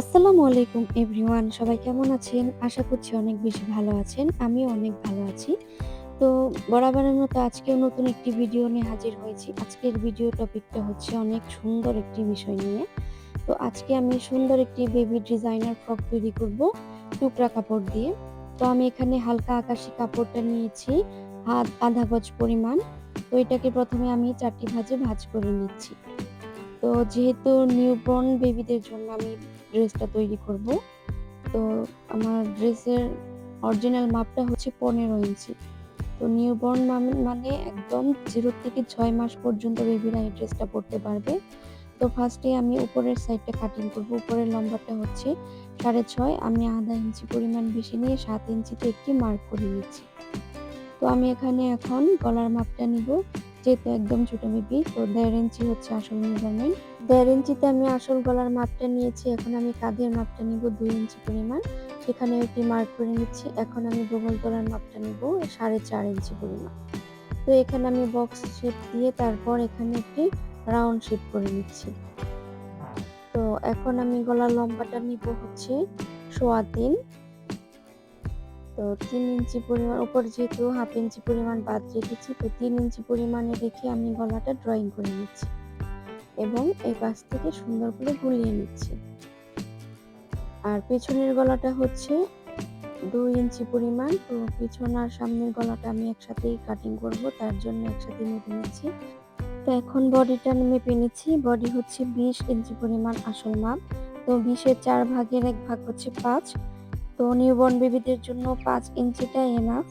আসসালামু আলাইকুম এভরিওয়ান, সবাই কেমন আছেন? আশা করছি অনেক বেশি ভালো আছেন। আমিও অনেক ভালো আছি। তো বরাবরের মতো আজকেও নতুন একটি ভিডিও নিয়ে হাজির হয়েছি। আজকের ভিডিও টপিকটা হচ্ছে অনেক সুন্দর একটি বিষয় নিয়ে। তো আজকে আমি সুন্দর একটি বেবি ডিজাইনার ফ্রক তৈরি করব টুকরা কাপড় দিয়ে। তো আমি এখানে হালকা আকাশি কাপড়টা নিয়েছি, হাত আধা গজ পরিমাণ। তো এটাকে প্রথমে আমি ৪ টি ভাজ করে নিচ্ছি। তো যেহেতু নিউবর্ন বেবিদের জন্য আমি ড্রেসটা তৈরি করব। তো আমার ড্রেসের অরিজিনাল মাপটা হচ্ছে ১৫ ইঞ্চি। তো নিউবর্ন মানে একদম 0 থেকে ৬ মাস পর্যন্ত বেবিরা এই ড্রেসটা পড়তে পারবে। তো ফার্স্টে আমি উপরের সাইডটা কাটিং করব। উপরের লম্বাটা হচ্ছে ৬.৫ আমি আধা ইঞ্চি পরিমাণ বেশি নিয়ে সাত ইঞ্চিতে একটি মার্ক করে নিচ্ছি। তো আমি এখানে এখন গলার মাপটা নিব। যেহেতু একদম ছোট বেবি তো ১.৫ ইঞ্চি হচ্ছে আসল মেজারমেন্ট। ১.৫ ইঞ্চিতে আমি আসল গলার মাপটা নিয়েছি। এখন আমি কাঁধের মাপটা নিব দুই ইঞ্চি পরিমাণ। সেখানেও একটি মার্ক করে নিচ্ছি। এখন আমি বগল তলার মাপটা নিব ৪.৫ ইঞ্চি পরিমাণ। তো এখানে আমি বক্স শেপ দিয়ে তারপর এখানে একটি রাউন্ড শেপ করে নিচ্ছি। তো এখন আমি গলার লম্বাটা নিব হচ্ছে ৩.৫ তো তিন ইঞ্চি পরিমাণ, উপর যেহেতু হাফ ইঞ্চি পরিমাণ বাদ রেখেছি, তো তিন ইঞ্চি পরিমাণে রেখে আমি গলাটা ড্রয়িং করে নিচ্ছি এবং এই পাশ থেকে সুন্দর করে গুলিয়ে নিচ্ছি। আর পেছনের গলাটা হচ্ছে দুই ইঞ্চি পরিমাণ, তো পিছন আর সামনের গলাটা আমি একসাথেই কাটিং করব, তার জন্য একসাথে মেপে নিচ্ছি। তো এখন বডিটা মেপে নিচ্ছি, বডি হচ্ছে ২০ ইঞ্চি পরিমাণ আসল মাপ, তো ২০ চার ভাগের এক ভাগ হচ্ছে পাঁচ, তো নিউবর্ন বেবিদের জন্য পাঁচ ইঞ্চিটা এনাফ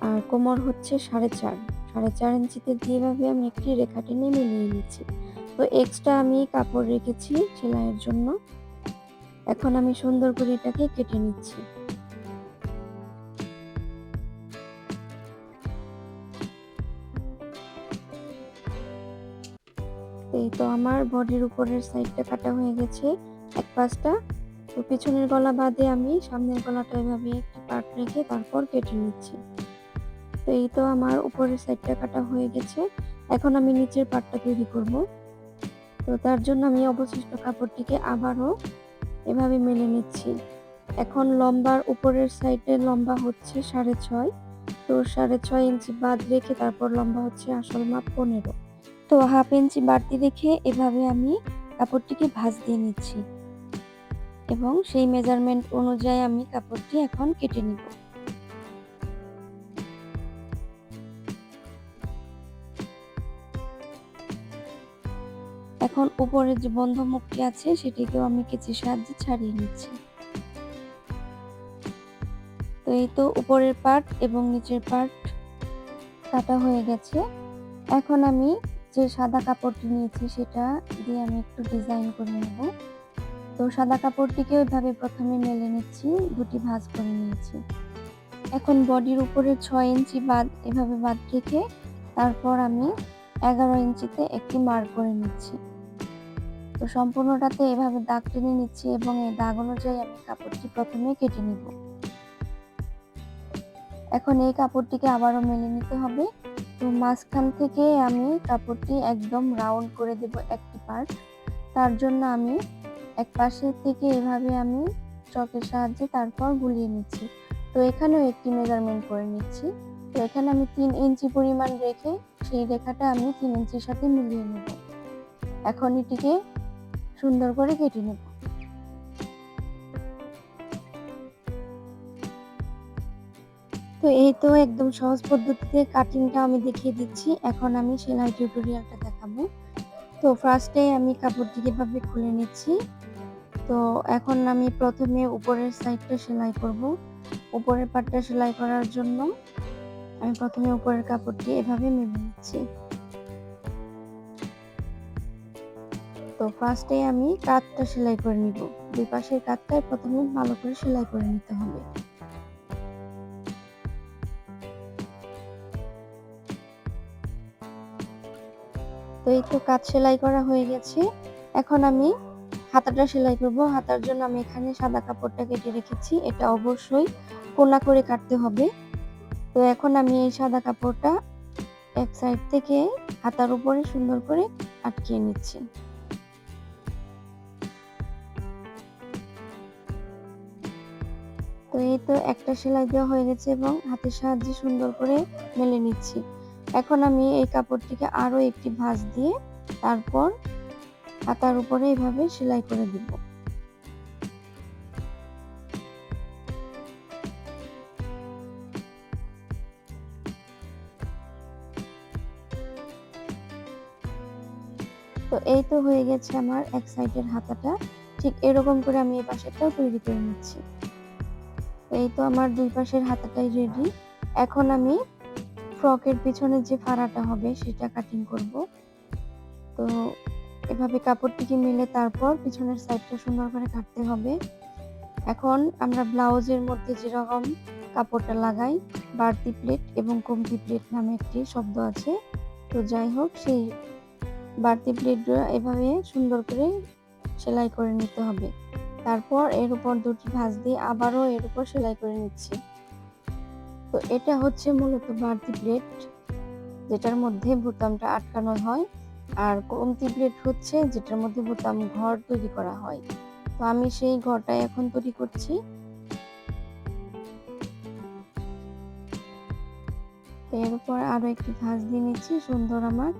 আর কোমর হচ্ছে সাড়ে চার। সাড়ে চার ইঞ্চিতে যেভাবে আমি একটি রেখা টেনে মিলিয়ে নিচ্ছি। তো এক্সট্রা আমি কাপড় রেখেছি সেলাইয়ের জন্য। এখন আমি সুন্দর করে এটাকে কেটে নিচ্ছি। এই তো আমার বডির উপরের সাইডটা কাটা হয়ে গেছে এক পাশটা। তো পিছনের গলা বাদে আমি সামনের গলাটা এভাবে একটি পার্ট রেখে তারপর কেটে নিচ্ছি। তো এই তো আমার উপরের সাইডটা কাটা হয়ে গেছে। এখন আমি নিচের পার্টটা তৈরি করব। তো তার জন্য আমি অবশিষ্ট কাপড়টিকে আবারও এভাবে মেলে নিচ্ছি। এখন লম্বার উপরের সাইডে লম্বা হচ্ছে সাড়ে ছয়। তো সাড়ে ছয় ইঞ্চি বাদ রেখে তারপর লম্বা হচ্ছে আসল মাপ পনেরো। তো হাফ ইঞ্চি বাড়তি রেখে এভাবে আমি কাপড়টিকে ভাঁজ দিয়ে নিচ্ছি। এবং সেই মেজারমেন্ট অনুযায়ী আমি কাপড়টি এখন কেটে নিব। এখন উপরের যে বন্ধ মুখটি আছে, সেটিকেও আমি কেচির সাহায্যে ছাড়িয়ে নিচ্ছি। তো এই তো উপরের পার্ট এবং নিচের পার্ট কাটা হয়ে গেছে। এখন আমি যে সাদা কাপড়টি নিয়েছি, সেটা দিয়ে আমি একটু ডিজাইন করে নেব। তো সাদা কাপড়টিকে ওইভাবে প্রথমে মেলে নিচ্ছি, দুটি ভাঁজ করে নিয়েছি। এখন বডির উপরে ছয় ইঞ্চি বাদ এভাবে বাদ রেখে, তারপর আমি এগারো ইঞ্চিতে একটি মার্ক করে নিচ্ছি। তো সম্পূর্ণটাতে এভাবে দাগ টেনে নিচ্ছি এবং এই দাগ অনুযায়ী আমি কাপড়টি প্রথমে কেটে নিব। এখন এই কাপড়টিকে আবারও মেলে নিতে হবে। তো মাঝখান থেকে আমি কাপড়টি একদম রাউন্ড করে দেব একটি পার্ট। তার জন্য আমি এক পাশে থেকে এভাবে আমি চকের সাহায্যে তারপর গুলিয়ে নিচ্ছি। তো এখানেও একটি মেজারমেন্ট করে নিচ্ছি। তো এখানে আমি তিন ইঞ্চি পরিমাণ রেখে সেই রেখাটা আমি তিন ইঞ্চির সাথে মিলিয়ে নেব। এখন এটিকে সুন্দর করে কেটে নেব। তো এই তো একদম সহজ পদ্ধতিতে কাটিংটা আমি দেখিয়ে দিচ্ছি। এখন আমি সেলাই টিউটোরিয়ালটা দেখাবো। তো ফার্স্টে আমি কাপড়টিকে এভাবে খুলে নিচ্ছি, তো এখন আমি প্রথমে উপরের সাইডটা সেলাই করব। উপরের পাটটা সেলাই করার জন্য আমি প্রথমে উপরের কাপড়টি এভাবে মেলে নিচ্ছি। তো ফার্স্টে আমি কাঁধটা সেলাই করে নিব। দুই পাশের কাঁধটাই প্রথমে ভালো করে সেলাই করে নিতে হবে। তো এই তো কাজ সেলাই করা হয়ে গেছে। এখন আমি হাতাটা সেলাই করব। হাতার জন্য আমি এখানে সাদা কাপড়টা কেটে রেখেছি। এটা অবশ্যই কোনা করে কাটতে হবে। তো এখন আমি এই সাদা কাপড়টা এক সাইড থেকে হাতার উপরে সুন্দর করে আটকিয়ে নিচ্ছি। তো এই তো একটা সেলাই দেওয়া হয়ে গেছে এবং হাতের সাহায্যে সুন্দর করে মেলে নিচ্ছি। এখন আমি এই কাপড়টিকে আরও একটি ভাঁজ দিয়ে তারপর হাতার উপরে এভাবে সেলাই করে দিব। তো এই তো হয়ে গেছে আমার এক সাইডের হাতাটা। ঠিক এরকম করে আমি এই পাশেরটাও তৈরি করে নিচ্ছি। এই তো আমার দুই পাশের হাতাটাই রেডি এখন আমি ফ্রকের পিছনে যে ফাড়াটা হবে, সেটা কাটিং করব। তো এভাবে কাপড়টিকে মিলে তারপর পিছনের সাইডটা সুন্দর করে কাটতে হবে। এখন আমরা ব্লাউজের মধ্যে যেরকম কাপড়টা লাগাই, বাড়তি প্লেট এবং কমতি প্লেট নামে একটি শব্দ আছে। তো যাই হোক, সেই বাড়তি প্লেটগুলো এভাবে সুন্দর করে সেলাই করে নিতে হবে। তারপর এর উপর দুটি ভাঁজ দিয়ে আবারও এর উপর সেলাই করে নিচ্ছি। তো এটা হচ্ছে মূলত বাড়তি প্লেট যেটার মধ্যে বোতামটা আটকানো হয়। আর কমতি প্লেট হচ্ছে যেটার মধ্যে বোতাম ঘর তৈরি করা হয়। তো আমি সেই ঘরটা এখন তৈরি করছি। এর উপর আরও একটি ভাঁজ দিয়ে নিচ্ছি, সুন্দর আমার।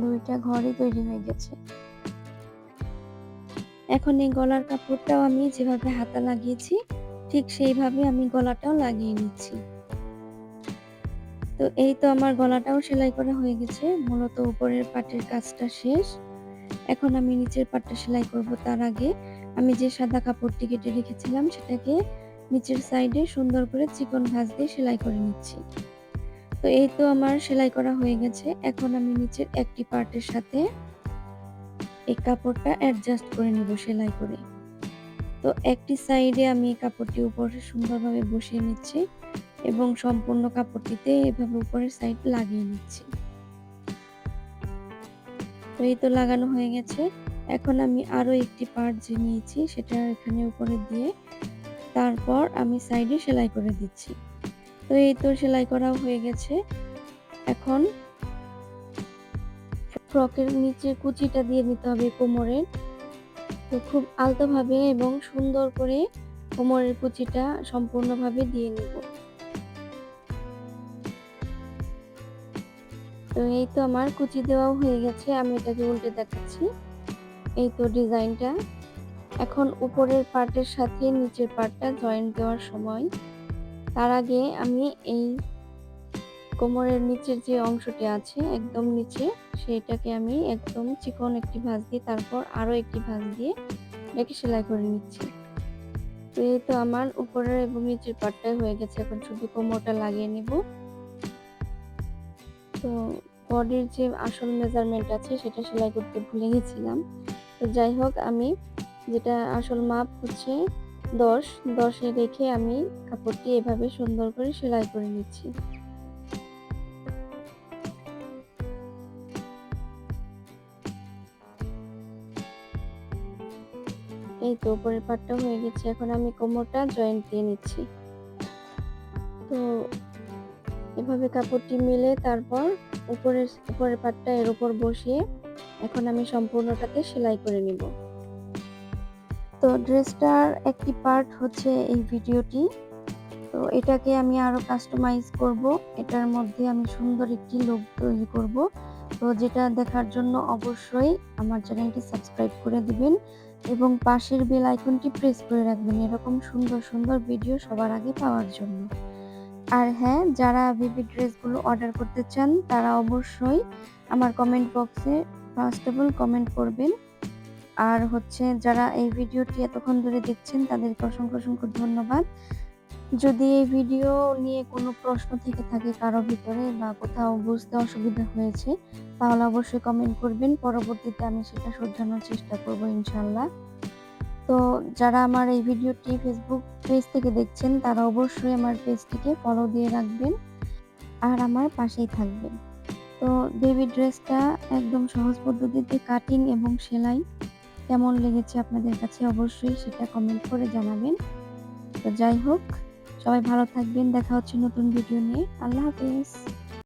দুইটা ঘরই তৈরি হয়ে গেছে। এখন এই গলার কাপড়টাও আমি যেভাবে হাতা লাগিয়েছি, ঠিক সেইভাবে আমি গলাটাও লাগিয়ে নিচ্ছি। তো এই তো আমার গলাটাও সেলাই করা হয়ে গেছে, মূলত উপরের পাটের কাজটা শেষ। এখন আমি নিচের পাটটা সেলাই করব তার আগে। আমি যে সাদা কাপড়টি কেটে রেখেছিলাম সেটাকে নিচের সাইডে সুন্দর করে চিকন ভাঁজ দিয়ে সেলাই করে নিচ্ছি। তো এই তো আমার সেলাই করা হয়ে গেছে, এখন আমি নিচের একটি পার্টের সাথে এই কাপড়টা অ্যাডজাস্ট করে নিব, সেলাই করে। তো একটি সাইডে আমি এই কাপড়টি উপরে সুন্দরভাবে বসিয়ে নিচ্ছি এবং সম্পূর্ণ কাপড়টিতে এভাবে উপরের সাইড লাগিয়ে নিচ্ছি। তো এই তো লাগানো হয়ে গেছে। এখন আমি আরও একটি পার্ট যে নিয়েছি, সেটা এখানে উপরে দিয়ে তারপর আমি সাইডে সেলাই করে দিচ্ছি। তো এই তো সেলাই করাও হয়ে গেছে। এখন ফ্রকের নিচে কুচিটা দিয়ে নিতে হবে কোমরের তো খুব আলতোভাবে এবং সুন্দর করে কোমরের কুচিটা সম্পূর্ণভাবে দিয়ে নিব। তো এই তো আমার কুচি দেওয়াও হয়ে গেছে, আমি এটাকে উল্টে দেখাচ্ছি। এই তো ডিজাইনটা। এখন উপরের পার্টের সাথে নিচের পার্টটা জয়েন্ট দেওয়ার সময়। তার আগে আমি এই কোমরের নিচের যে অংশটি আছে একদম নিচে সেইটাকে আমি একদম চিকন একটি ভাঁজ দিয়ে তারপর আরও একটি ভাঁজ দিয়ে এটাকে সেলাই করে নিচ্ছি। তো এই তো আমার উপরের এবং নিচের পাটটাই হয়ে গেছে। এখন শুধু কোমরটা লাগিয়ে নিব। তো বডির যে আসল মেজারমেন্ট আছে সেটা সেলাই করতে ভুলে গেছিলাম। তো যাই হোক, আমি যেটা আসল মাপ হচ্ছে দশ। দশে রেখে আমি কাপড়টি এভাবে সুন্দর করে সেলাই করে নিচ্ছি। এই তো উপরের পাটটা হয়ে গেছে, এখন আমি কোমরটা জয়েন্ট দিয়ে নিচ্ছি। তো এভাবে কাপড়টি মিলে তারপর উপরের উপরের পাটটা এর উপর বসিয়ে এখন আমি সম্পূর্ণটাকে সেলাই করে নিব। তো ড্রেসটার একটি পার্ট হচ্ছে এই ভিডিওটি। তো এটাকে আমি আরও কাস্টমাইজ করব, এটার মধ্যে আমি সুন্দর একটি লুক তৈরি করব। তো যেটা দেখার জন্য অবশ্যই আমার চ্যানেলটি সাবস্ক্রাইব করে দিবেন এবং পাশের বেল আইকনটি প্রেস করে রাখবেন এরকম সুন্দর সুন্দর ভিডিও সবার আগে পাওয়ার জন্য। আর হ্যাঁ যারা বেবি ড্রেসগুলো অর্ডার করতে চান, তারা অবশ্যই আমার কমেন্ট বক্সে ফার্স্ট অফ অল কমেন্ট করবেন। আর হচ্ছে যারা এই ভিডিওটি এতক্ষণ ধরে দেখছেন, তাদেরকে অসংখ্য অসংখ্য ধন্যবাদ। যদি এই ভিডিও নিয়ে কোনো প্রশ্ন থেকে থাকে কারও ভিতরে বা কোথাও বুঝতে অসুবিধা হয়েছে, তাহলে অবশ্যই কমেন্ট করবেন। পরবর্তীতে আমি সেটা শোধরানোর চেষ্টা করব ইনশাল্লাহ তো যারা আমার এই ভিডিওটি ফেসবুক পেজ থেকে দেখছেন, তারা অবশ্যই আমার পেজটিকে ফলো দিয়ে রাখবেন আর আমার পাশেই থাকবেন। তো বেবি ড্রেসটা একদম সহজ পদ্ধতিতে কাটিং এবং সেলাই কেমন লেগেছে আপনাদের কাছে অবশ্যই সেটা কমেন্ট করে জানাবেন। তো যাই হোক সবাই ভালো থাকবেন দেখা হচ্ছে নতুন ভিডিও নিয়ে। আল্লাহ হাফেজ।